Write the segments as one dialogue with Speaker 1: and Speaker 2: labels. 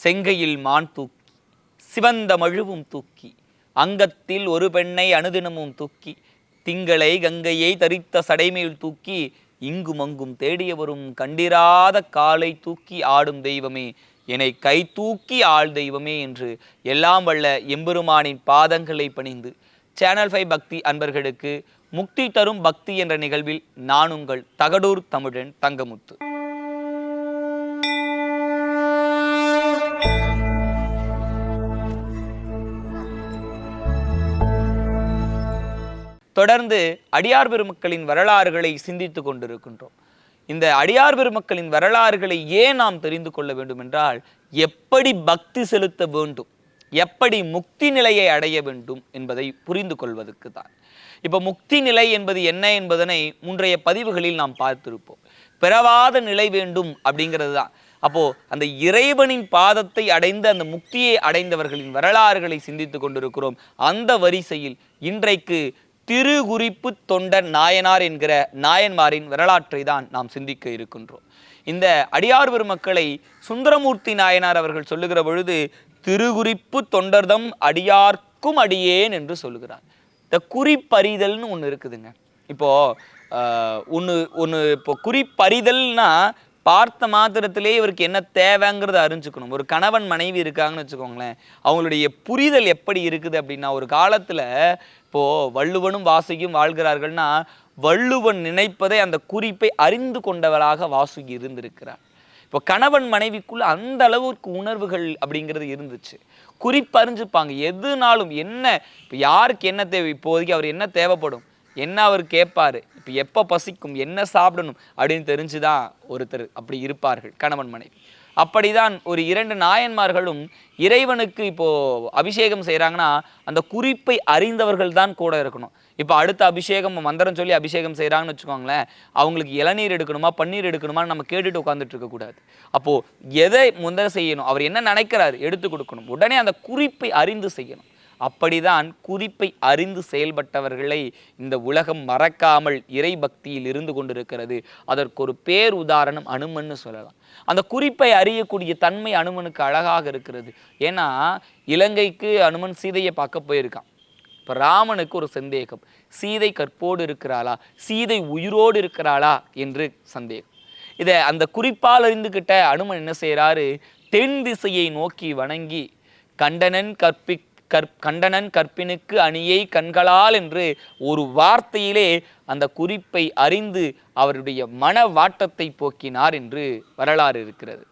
Speaker 1: செங்கையில் மான் தூக்கி சிவந்த மழுவும் தூக்கி அங்கத்தில் ஒரு பெண்ணை அனுதினமும் தூக்கி திங்களை கங்கையை தரித்த சடைமேல் தூக்கி இங்கும் அங்கும் தேடியவரும் கண்டிராத காலை தூக்கி ஆடும் தெய்வமே என்னை கை தூக்கி ஆள் தெய்வமே என்று எல்லாம் வல்ல எம்பெருமானின் பாதங்களை பணிந்து சேனல் ஃபைவ் பக்தி அன்பர்களுக்கு முக்தி தரும் பக்தி என்ற நிகழ்வில் நான் உங்கள் தகடூர் தமிழன் தங்கமுத்து. தொடர்ந்து அடியார் பெருமக்களின் வரலாறுகளை சிந்தித்து கொண்டிருக்கின்றோம். இந்த அடியார் பெருமக்களின் வரலாறுகளை ஏன் நாம் தெரிந்து கொள்ள வேண்டும் என்றால் எப்படி பக்தி செலுத்த வேண்டும் எப்படி முக்தி நிலையை அடைய வேண்டும் என்பதை புரிந்து கொள்வதற்கு தான். இப்போ முக்தி நிலை என்பது என்ன என்பதனை முன்றைய பதிவுகளில் நாம் பார்த்திருப்போம். பிறவாத நிலை வேண்டும் அப்படிங்கிறது தான். அப்போ அந்த இறைவனின் பாதத்தை அடைந்த அந்த முக்தியை அடைந்தவர்களின் வரலாறுகளை சிந்தித்து கொண்டிருக்கிறோம். அந்த வரிசையில் இன்றைக்கு திருகுறிப்பு தொண்டர் நாயனார் என்கிற நாயன்மாரின் வரலாற்றை தான் நாம் சிந்திக்க இருக்கின்றோம். இந்த அடியார் பெருமக்களை சுந்தரமூர்த்தி நாயனார் அவர்கள் சொல்லுகிற பொழுது திருகுறிப்பு தொண்டர்தம் அடியார்க்கும் அடியேன் என்று சொல்லுகிறார். இந்த குறிப்பறிதல்னு ஒன்று இருக்குதுங்க. இப்போ ஒன்று ஒன்று இப்போ குறிப்பறிதல்னா பார்த்த மாத்திரத்திலே இவருக்கு என்ன தேவைங்கிறத அறிஞ்சுக்கணும். ஒரு கணவன் மனைவி இருக்காங்கன்னு வச்சுக்கோங்களேன் அவங்களுடைய புரிதல் எப்படி இருக்குது அப்படின்னா ஒரு காலத்தில் இப்போது வள்ளுவனும் வாசுகியும் வாழ்கிறார்கள்னா வள்ளுவன் நினைப்பதை அந்த குறிப்பை அறிந்து கொண்டவராக வாசுகி இருந்திருக்கிறார். இப்போ கணவன் மனைவிக்குள்ள அந்த அளவுக்கு உணர்வுகள் அப்படிங்கிறது இருந்துச்சு. குறிப்பறிஞ்சுப்பாங்க எதுனாலும் என்ன இப்போ யாருக்கு என்ன தேவை? இப்போதைக்கு அவர் என்ன தேவைப்படும்? என்ன அவர் கேட்பார்? இப்போ எப்போ பசிக்கும்? என்ன சாப்பிடணும்? அப்படின்னு தெரிஞ்சுதான் ஒருத்தர் அப்படி இருப்பார்கள் கணவன் மனைவி. அப்படிதான் ஒரு இரண்டு நாயன்மார்களும் இறைவனுக்கு இப்போது அபிஷேகம் செய்கிறாங்கன்னா அந்த குறிப்பை அறிந்தவர்கள் தான் கூட இருக்கணும். இப்போ அடுத்த அபிஷேகம் மந்திரம் சொல்லி அபிஷேகம் செய்கிறாங்கன்னு வச்சுக்கோங்களேன் அவங்களுக்கு இளநீர் எடுக்கணுமா பன்னீர் எடுக்கணுமான்னு நம்ம கேட்டுட்டு உட்காந்துட்டு இருக்கக்கூடாது அப்போது எதை முந்தர செய்யணும்? அவர் என்ன நினைக்கிறாரு? எடுத்து கொடுக்கணும். உடனே அந்த குறிப்பை அறிந்து செய்யணும். அப்படிதான் குறிப்பை அறிந்து செயல்பட்டவர்களை இந்த உலகம் மறக்காமல் இறை பக்தியில் இருந்து கொண்டிருக்கிறது. அதற்கு ஒரு பேர் உதாரணம் அனுமன்னு சொல்லலாம். அந்த குறிப்பை அறியக்கூடிய தன்மை அனுமனுக்கு அழகாக இருக்கிறது. ஏன்னா இலங்கைக்கு அனுமன் சீதையை பார்க்க போயிருக்கான். இப்போ ராமனுக்கு ஒரு சந்தேகம். சீதை கற்போடு இருக்கிறாளா? சீதை உயிரோடு இருக்கிறாளா? என்று சந்தேகம். இதை அந்த குறிப்பால் அறிந்துக்கிட்ட அனுமன் என்ன செய்கிறாரு தென் திசையை நோக்கி வணங்கி கண்டனன் கற்பி கற் கண்டனன் கற்பினுக்கு அணியை கண்களால் என்று ஒரு வார்த்தையிலே அந்த குறிப்பை அறிந்து அவருடைய மன வாட்டத்தை போக்கினார் என்று வரலாறு இருக்கிறது.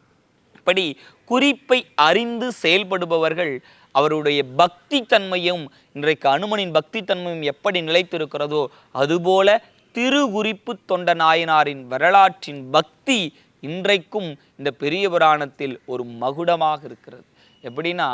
Speaker 1: இப்படி குறிப்பை அறிந்து செயல்படுபவர்கள் அவருடைய பக்தி தன்மையும் இன்றைக்கு அனுமனின் பக்தி தன்மையும் எப்படி நிலைத்திருக்கிறதோ அதுபோல திருகுறிப்பு தொண்ட நாயனாரின் வரலாற்றின் பக்தி இன்றைக்கும் இந்த பெரிய புராணத்தில் ஒரு மகுடமாக இருக்கிறது. எப்படின்னா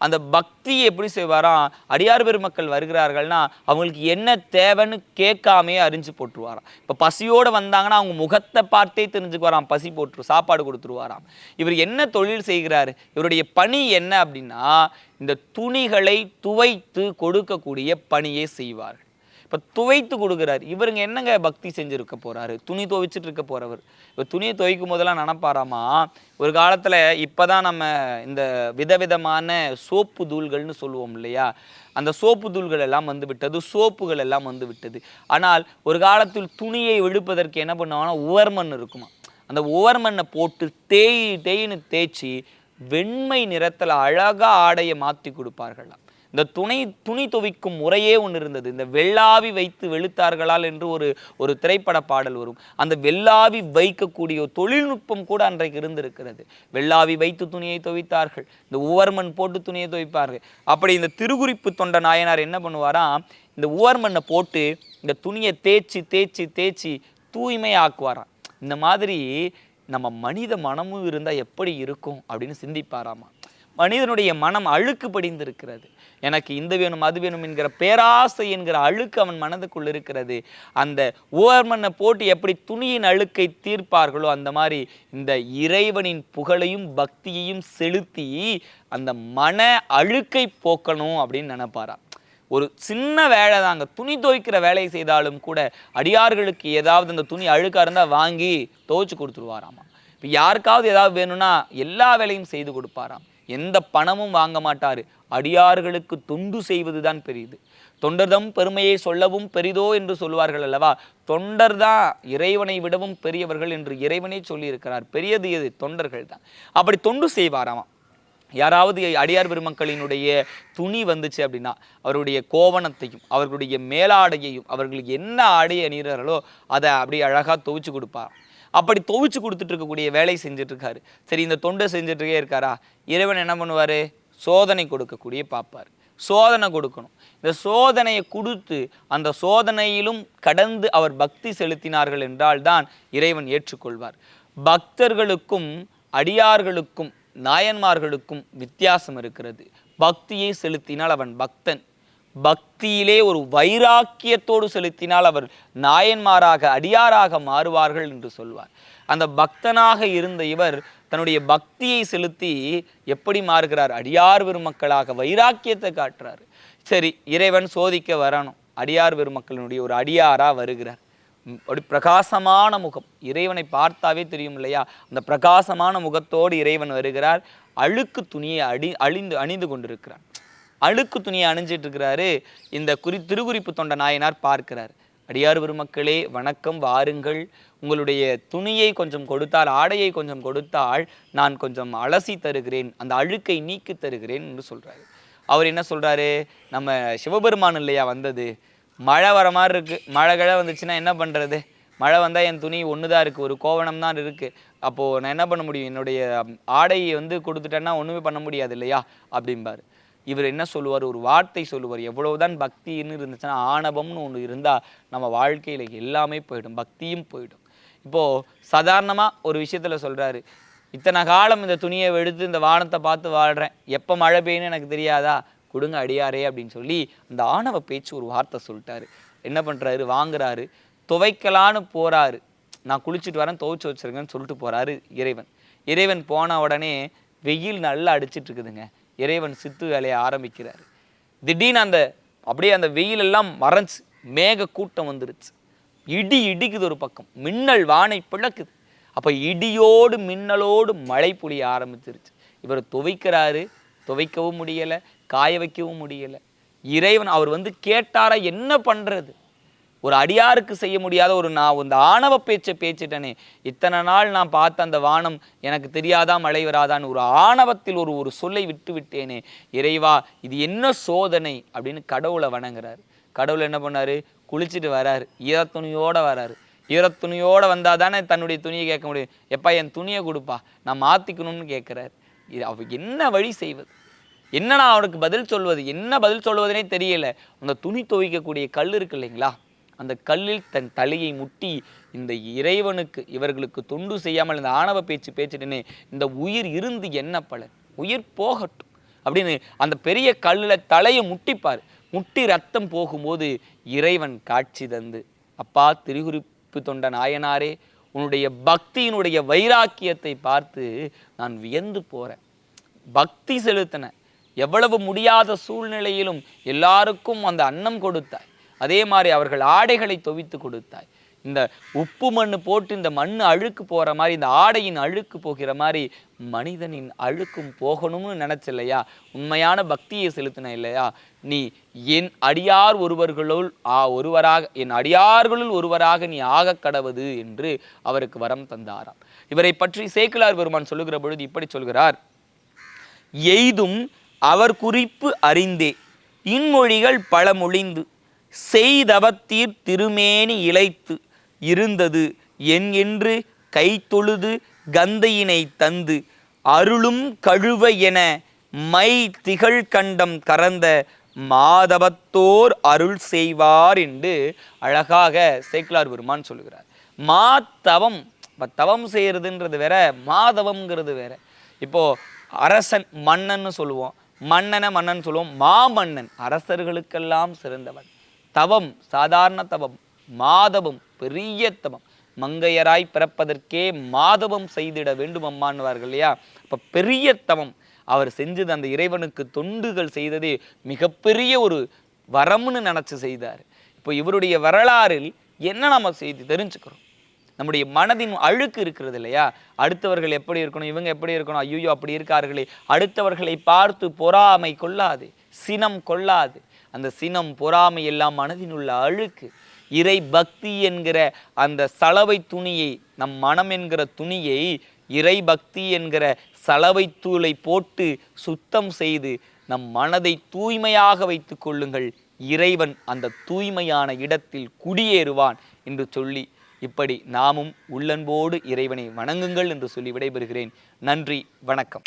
Speaker 1: அந்த பக்தி எப்படி செய்வாராம் அடியார் பெருமக்கள் வருகிறார்கள்னா அவங்களுக்கு என்ன தேவைன்னு கேட்காமே அறிஞ்சு போட்டுருவாராம். இப்போ பசியோடு வந்தாங்கன்னா அவங்க முகத்தை பார்த்தே தெரிஞ்சுக்குவாராம். பசி போட்டு சாப்பாடு கொடுத்துருவாராம். இவர் என்ன தொழில் செய்கிறாரு? இவருடைய பணி என்ன அப்படின்னா இந்த துணிகளை துவைத்து கொடுக்கக்கூடிய பணியை செய்வார்கள் இப்போ துவைத்து கொடுக்குறாரு. இவருங்க என்னங்க பக்தி செஞ்சுருக்க போகிறாரு துணி துவைச்சிட்டு இருக்க போகிறவர் இப்போ துணியை துவைக்கும் போதெல்லாம் நினப்பாராமா? ஒரு காலத்தில் இப்போ தான் நம்ம இந்த விதவிதமான சோப்பு தூள்கள்னு சொல்லுவோம் இல்லையா? அந்த சோப்பு தூள்கள் எல்லாம் வந்து விட்டது சோப்புகள் எல்லாம் வந்து விட்டது. ஆனால் ஒரு காலத்தில் துணியை விடுப்பதற்கு என்ன பண்ணுவாங்கன்னா உவர்மண் இருக்குமா? அந்த உவர்மண்ணை போட்டு தேய் தேயின்னு தேய்ச்சி வெண்மை நிறத்தில் அழகாக ஆடையை மாற்றி கொடுப்பார்களாம். இந்த துணை துணி துவைக்கும் முறையே ஒன்று இருந்தது. இந்த வெள்ளாவி வைத்து வெளுத்தார்களால் என்று ஒரு ஒரு திரைப்பட பாடல் வரும். அந்த வெள்ளாவி வைக்கக்கூடிய தொழில்நுட்பம் கூட அன்றைக்கு இருந்திருக்கிறது. வெள்ளாவி வைத்து துணியை துவைத்தார்கள். இந்த உவர்மண் போட்டு துணியை துவைப்பார்கள். அப்படி இந்த திருகுறிப்பு தொண்ட நாயனார் என்ன பண்ணுவாராம் இந்த உவர்மண்ணை போட்டு இந்த துணியை தேய்ச்சி தேய்ச்சி தேய்ச்சி தூய்மையாக்குவாராம். இந்த மாதிரி நம்ம மனித மனமும் இருந்தால் எப்படி இருக்கும் அப்படின்னு சிந்திப்பாராமா? மனிதனுடைய மனம் அழுக்கு படிந்திருக்கிறது. எனக்கு இந்த வேணும் அது வேணும் என்கிற பேராசை என்கிற அழுக்கு அவன் மனதுக்குள் இருக்கிறது. அந்த ஓர்மனை போட்டு எப்படி துணியின் அழுக்கை தீர்ப்பார்களோ அந்த மாதிரி இந்த இறைவனின் புகழையும் பக்தியையும் செலுத்தி அந்த மன அழுக்கை போக்கணும் அப்படின்னு நினைப்பாரா ஒரு சின்ன வேலை தாங்க. துணி துவைக்கிற வேலையை செய்தாலும் கூட அடியார்களுக்கு ஏதாவது அந்த துணி அழுக்கா இருந்தால் வாங்கி துவைச்சு கொடுத்துருவாராமா இப்போ யாருக்காவது ஏதாவது வேணும்னா எல்லா வேலையும் செய்து கொடுப்பாராம். எந்த பணமும் வாங்க மாட்டார். அடியார்களுக்கு தொண்டு செய்வதுதான் பெரியது தொண்டர்தம் பெருமையை சொல்லவும் பெரிதோ என்று சொல்வார்கள் அல்லவா? தொண்டர்தான் இறைவனை விடவும் பெரியவர்கள் என்று இறைவனே சொல்லியிருக்கிறார். பெரியது எது? தொண்டர்கள் தான் அப்படி தொண்டு செய்வாராமா? யாராவது அடியார் பெருமக்களினுடைய துணி வந்துச்சு அப்படின்னா அவருடைய கோவணத்தையும் அவர்களுடைய மேலாடையையும் அவர்களுக்கு என்ன ஆடை அணிகிறார்களோ அதை அப்படியே அழகாக துவைச்சு கொடுப்பார் அப்படி துவைச்சு கொடுத்துட்டு இருக்கக்கூடிய வேலை செஞ்சிட்ருக்காரு சரி இந்த தொண்டை செஞ்சுட்டே இருக்காரா? இறைவன் என்ன பண்ணுவார்? சோதனை கொடுக்கக்கூடிய பார்ப்பார். சோதனை கொடுக்கணும். இந்த சோதனையை கொடுத்து அந்த சோதனையிலும் கடந்து அவர் பக்தி செலுத்தினார்கள் என்றால் தான் இறைவன் ஏற்றுக்கொள்வார். பக்தர்களுக்கும் அடியார்களுக்கும் நாயன்மார்களுக்கும் வித்தியாசம் இருக்கிறது. பக்தியை செலுத்தினால் அவன் பக்தன். பக்தியிலே ஒரு வைராக்கியத்தோடு செலுத்தினால் அவர் நாயன்மாராக அடியாராக மாறுவார்கள் என்று சொல்வார். அந்த பக்தனாக இருந்த இவர் தன்னுடைய பக்தியை செலுத்தி எப்படி மாறுகிறார்? அடியார் பெருமக்களாக வைராக்கியத்தை காட்டுறார். சரி இறைவன் சோதிக்க வரணும். அடியார் பெருமக்களினுடைய ஒரு அடியாராக வருகிறார். ஒரு அப்படி பிரகாசமான முகம். இறைவனை பார்த்தாவே தெரியும் இல்லையா? அந்த பிரகாசமான முகத்தோடு இறைவன் வருகிறார். அழுக்கு துணியை அடி அழிந்து அணிந்து கொண்டிருக்கிறார் அழுக்கு துணியை அணிஞ்சிட்டு இருக்கிறாரு இந்த குறி திருக்குறிப்பு தொண்ட நாயனார் பார்க்கிறார். அடியார் பெருமக்களே வணக்கம் வாருங்கள். உங்களுடைய துணியை கொஞ்சம் கொடுத்தால் ஆடையை கொஞ்சம் கொடுத்தால் நான் கொஞ்சம் அலசி தருகிறேன். அந்த அழுக்கை நீக்கி தருகிறேன் என்று சொல்கிறாரு அவர் என்ன சொல்கிறாரு நம்ம சிவபெருமான் இல்லையா வந்தது? மழை வர மாதிரி இருக்குது மழை கிழ வந்துச்சுன்னா என்ன பண்ணுறது மழை வந்தால் என் துணி ஒன்று தான் இருக்குது ஒரு கோவணம் தான் இருக்குது அப்போது நான் என்ன பண்ண முடியும்? என்னுடைய ஆடையை வந்து கொடுத்துட்டேன்னா ஒன்றுமே பண்ண முடியாது இல்லையா? அப்படிம்பார். இவர் என்ன சொல்லுவார்? ஒரு வார்த்தை சொல்லுவார். எவ்வளவுதான் பக்தின்னு இருந்துச்சுன்னா ஆணவம்னு ஒன்று இருந்தால் நம்ம வாழ்க்கையில் எல்லாமே போயிடும். பக்தியும் போயிடும். இப்போது சாதாரணமாக ஒரு விஷயத்தில் சொல்கிறாரு இத்தனை காலம் இந்த துணியை எடுத்து இந்த வானத்தை பார்த்து வாழ்கிறேன் எப்போ மழை பெய்யுன்னு எனக்கு தெரியாதா? கொடுங்க அடியாரே அப்படின்னு சொல்லி அந்த ஆணவ பேச்சு ஒரு வார்த்தை சொல்லிட்டாரு. என்ன பண்ணுறாரு வாங்குறாரு. துவைக்கலான்னு போகிறாரு நான் குளிச்சுட்டு வரேன் துவைச்சு வச்சுருங்கன்னு சொல்லிட்டு போகிறாரு இறைவன். இறைவன் போன உடனே வெயில் நல்லா அடிச்சிட்டு இருக்குதுங்க. இறைவன் சித்து வேலையை ஆரம்பிக்கிறார். திடீர்னு அந்த அப்படியே அந்த வெயில் எல்லாம் மறைஞ்சு மேக கூட்டம் வந்துருச்சு. இடி இடிக்குது ஒரு பக்கம். மின்னல் வானை பிளக்குது. அப்போ இடியோடு மின்னலோடு மழை பொழிய ஆரம்பிச்சிருச்சு. இவர் துவைக்கிறாரு. துவைக்கவும் முடியலை. காய வைக்கவும் முடியல. இறைவன் அவர் வந்து கேட்டாரா என்ன பண்ணுறது ஒரு அடியாருக்கு செய்ய முடியாத ஒரு நான் இந்த ஆணவ பேச்சை பேச்சிட்டனே இத்தனை நாள் நான் பார்த்த அந்த வானம் எனக்கு தெரியாதா மழை வராதான்னு ஒரு ஆணவத்தில் ஒரு ஒரு சொல்லை விட்டு விட்டேனே. இறைவா இது என்ன சோதனை? அப்படின்னு கடவுளை வணங்குறாரு. கடவுள் என்ன பண்ணாரு? குளிச்சுட்டு வராரு. ஈரத்துணியோடு வராரு. ஈரத்துணியோடு வந்தால் தானே தன்னுடைய துணியை கேட்க முடியும். எப்பா என் துணியை கொடுப்பா? நான் மாற்றிக்கணும்னு கேட்குறாரு. இது அவ என்ன வழி செய்வது? என்ன நான் அவனுக்கு பதில் சொல்வது? என்ன பதில் சொல்வதுனே தெரியல. அந்த துணி துவைக்கக்கூடிய கல் இருக்கு இல்லைங்களா? அந்த கல்லில் தன் தலையை முட்டி இந்த இறைவனுக்கு இவர்களுக்கு தொண்டு செய்யாமல் இந்த ஆணவ பேச்சு பேச்சிட்டனே இந்த உயிர் இருந்து என்ன பலன்? உயிர் போகட்டும். அப்படின்னு அந்த பெரிய கல்லில் தலையை முட்டிப்பார். முட்டி ரத்தம் போகும்போது இறைவன் காட்சி தந்து அப்பா திருகுறிப்பு தொண்ட நாயனாரே உன்னுடைய பக்தியினுடைய வைராக்கியத்தை பார்த்து நான் வியந்து போகிறேன் பக்தி செலுத்தின எவ்வளவு முடியாத சூழ்நிலையிலும் எல்லாருக்கும் அந்த அன்னம் கொடுத்தாய். அதே மாதிரி அவர்கள் ஆடைகளை தொவித்து கொடுத்தாய். இந்த உப்பு மண்ணு போட்டு இந்த மண் அழுக்கு போகிற மாதிரி இந்த ஆடையின் அழுக்கு போகிற மாதிரி மனிதனின் அழுக்கும் போகணும்னு நினச்ச இல்லையா உண்மையான பக்தியை செலுத்தின இல்லையா? நீ என் அடியார் ஒருவர்களுள் ஆ ஒருவராக என் அடியார்களுள் ஒருவராக நீ ஆகக் கடவது என்று அவருக்கு வரம் தந்தாராம். இவரை பற்றி சேக்கிலார் பெருமான் சொல்லுகிற பொழுது இப்படி சொல்கிறார். எய்தும் அவர் குறிப்பு அறிந்தே இன்மொழிகள் பல மொழிந்து செய்தவத்தீர் திருமேனி இழைத்து இருந்தது என் என்று கை தொழுது கந்தையினை தந்து அருளும் கழுவ என மை திகழ் கண்டம் கறந்த மாதவத்தோர் அருள் செய்வார் என்று அழகாக சேக்கிலார் பெருமான் சொல்லுகிறார். மாதவம் இப்போ தவம் செய்கிறதுன்றது வேற மாதவம்ங்கிறது வேற. இப்போ அரசன் மன்னன்னு சொல்லுவோம். மன்னனை மன்னன் சொல்லுவோம். மாமன்னன் அரசர்களுக்கெல்லாம் சிறந்தவன். தவம் சாதாரண தவம் மாதவம் பெரிய தவம். மங்கையராய் பிறப்பதற்கே மாதவம் செய்திட வேண்டும் அம்மான்வார்கள் இல்லையா? இப்போ பெரிய தவம். அவர் செஞ்சது அந்த இறைவனுக்கு தொண்டுகள் செய்ததே மிகப்பெரிய ஒரு வரம்னு நினச்சி செய்தார். இப்போ இவருடைய வரலாறில் என்ன நம்ம செய்தி தெரிஞ்சுக்கிறோம்? நம்முடைய மனதின் அழுக்கு இருக்கிறது இல்லையா? அடுத்தவர்கள் எப்படி இருக்கணும் இவங்க எப்படி இருக்கணும் ஐயோ அப்படி இருக்கார்களே. அடுத்தவர்களை பார்த்து பொறாமை கொள்ளாது சினம் கொள்ளாது. அந்த சினம் பொறாமை எல்லாம் மனதினுள்ள அழுக்கு. இறை பக்தி என்கிற அந்த சலவை துணியை நம் மனம் என்கிற துணியை இறை பக்தி என்கிற சலவை தூளை போட்டு சுத்தம் செய்து நம் மனதை தூய்மையாக வைத்து கொள்ளுங்கள். இறைவன் அந்த தூய்மையான இடத்தில் குடியேறுவான் என்று சொல்லி இப்படி நாமும் உள்ளன்போடு இறைவனை வணங்குங்கள் என்று சொல்லி விடைபெறுகிறேன். நன்றி வணக்கம்.